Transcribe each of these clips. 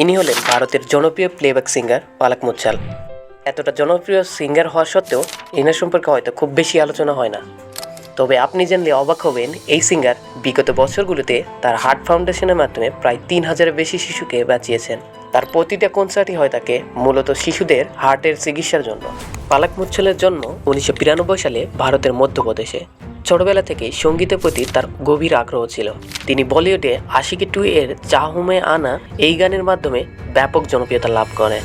ইনি হলেন ভারতের জনপ্রিয় প্লেব্যাক সিঙ্গার পালাক মুচ্ছাল। এতটা জনপ্রিয় সিঙ্গার হওয়া সত্ত্বেও এনার সম্পর্কে হয়তো খুব বেশি আলোচনা হয় না। তবে আপনি জানলে অবাক হবেন, এই সিঙ্গার বিগত বছরগুলোতে তার হার্ট ফাউন্ডেশনের মাধ্যমে প্রায় তিন হাজারের বেশি শিশুকে বাঁচিয়েছেন। তার প্রতিটা কনসার্টই হয় তাকে মূলত শিশুদের হার্টের চিকিৎসার জন্য। পালাক মুচ্ছলের জন্য উনিশশো সালে ভারতের মধ্যপ্রদেশে। ছোটবেলা থেকে সঙ্গীতের প্রতি তার গভীর আগ্রহ ছিল। তিনি বলিউডে আশিকি টু এর চাহুমে আনা এই গানের মাধ্যমে ব্যাপক জনপ্রিয়তা লাভ করে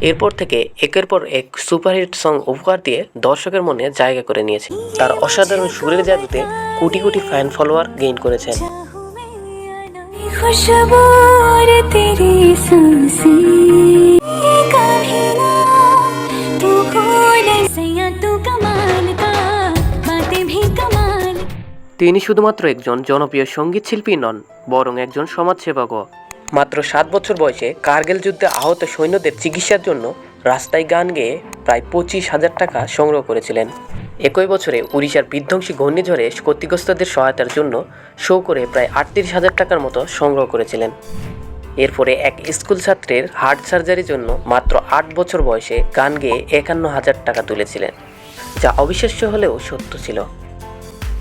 এরপর থেকে একের পর এক সুপারহিট সং উপকার দিয়ে দর্শকের মনে জায়গা করে নিয়েছে তার অসাধারণ সুরের জাদুতে crore crore fan follower gain করেছেন। খুশবু তেরি তিনি শুধুমাত্র একজন জনপ্রিয় সংগীত শিল্পী নন, বরং একজন সমাজসেবকও। মাত্র সাত বছর বয়সে কার্গিল যুদ্ধে আহত সৈন্যদের চিকিৎসার জন্য রাস্তায় গান গেয়ে প্রায় পঁচিশ হাজার টাকা সংগ্রহ করেছিলেন। একই বছরে উড়িষ্যার বিধ্বংসী ঘূর্ণিঝড়ে ক্ষতিগ্রস্তদের সহায়তার জন্য শো করে প্রায় আটত্রিশ হাজার টাকার মতো সংগ্রহ করেছিলেন। এরপরে এক স্কুল ছাত্রের হার্ট সার্জারির জন্য মাত্র আট বছর বয়সে গান গেয়ে একান্ন হাজার টাকা তুলেছিলেন, যা অবিশ্বাস্য হলেও সত্য ছিল।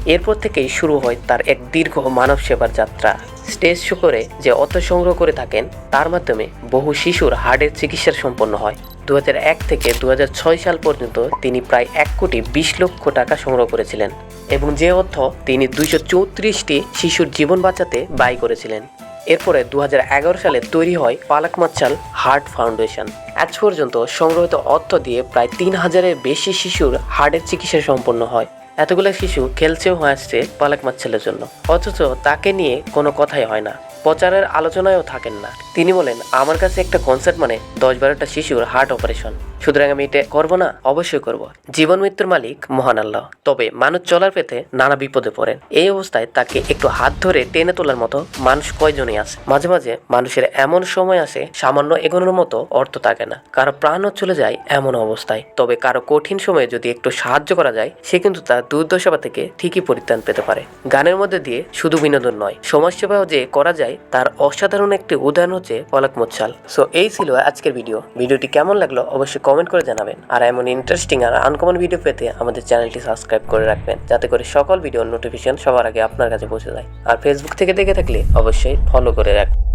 এরপর থেকেই শুরু হয় তার এক দীর্ঘ মানব সেবার যাত্রা। স্টেজ শো করে যে অর্থ সংগ্রহ করে থাকেন, তার মাধ্যমে বহু শিশুর হার্টের চিকিৎসার সম্পন্ন হয়। দু এক থেকে দু হাজার ছয় সাল পর্যন্ত তিনি প্রায় এক কোটি বিশ লক্ষ টাকা সংগ্রহ করেছিলেন এবং যে অর্থ তিনি দুইশো চৌত্রিশটি শিশুর জীবন বাঁচাতে ব্যয় করেছিলেন। এরপরে দু হাজার এগারো সালে তৈরি হয় পালাক মাচ্ছাল হার্ট ফাউন্ডেশন। আজ পর্যন্ত সংগ্রহিত অর্থ দিয়ে প্রায় তিন হাজারের বেশি শিশুর হার্টের চিকিৎসা সম্পন্ন হয়। এতগুলো শিশু খেলছেও হয়ে আসছে পালাক মাচ্ছেলের জন্য। অথচ তাকে নিয়ে কোনো কথাই হয় না। প্রচারের আলোচনায়ও থাকেন না। তিনি বলেন, আমার কাছে একটা কনসার্ট মানে দশ বারোটা শিশুর হার্ট অপারেশন সুতরাং আমি এটা করব না, অবশ্যই করব। জীবন মৃত্যুর মালিক, মহান আল্লাহ। তবে মানুষ চলার পেতে নানা বিপদে পড়েন। এই অবস্থায় তাকে একটু হাত ধরে টেনে তোলার মতো মানুষ কয়জনই আছে? মাঝে মাঝে মানুষের এমন সময় আসে, সামান্য এগোনোর মতো অর্থ থাকে না। কারও প্রাণও চলে যায় এমন অবস্থায়। তবে কারও কঠিন সময়ে যদি একটু সাহায্য করা যায়, সে কিন্তু তার দুর্দশা থেকে ঠিকই পরিত্রাণ পেতে পারে। গানের মধ্যে দিয়ে শুধু বিনোদন নয় সমাজসেবাও যে করা যায়, তার অসাধারণ একটি উদাহরণ হচ্ছে পলক মোচ্ছাল। সো এই ছিল আজকের ভিডিও ভিডিওটি কেমন লাগল অবশ্যই কমেন্ট করে জানাবেন। আর এমন ইন্টারেস্টিং আর আনকমন ভিডিও পেতে আমাদের চ্যানেলটি সাবস্ক্রাইব করে রাখবেন, যাতে করে সকল ভিডিওর নোটিফিকেশন সবার আগে আপনার কাছে পৌঁছে যায়। আর ফেসবুক থেকে দেখে থাকলে অবশ্যই ফলো করে রাখবেন।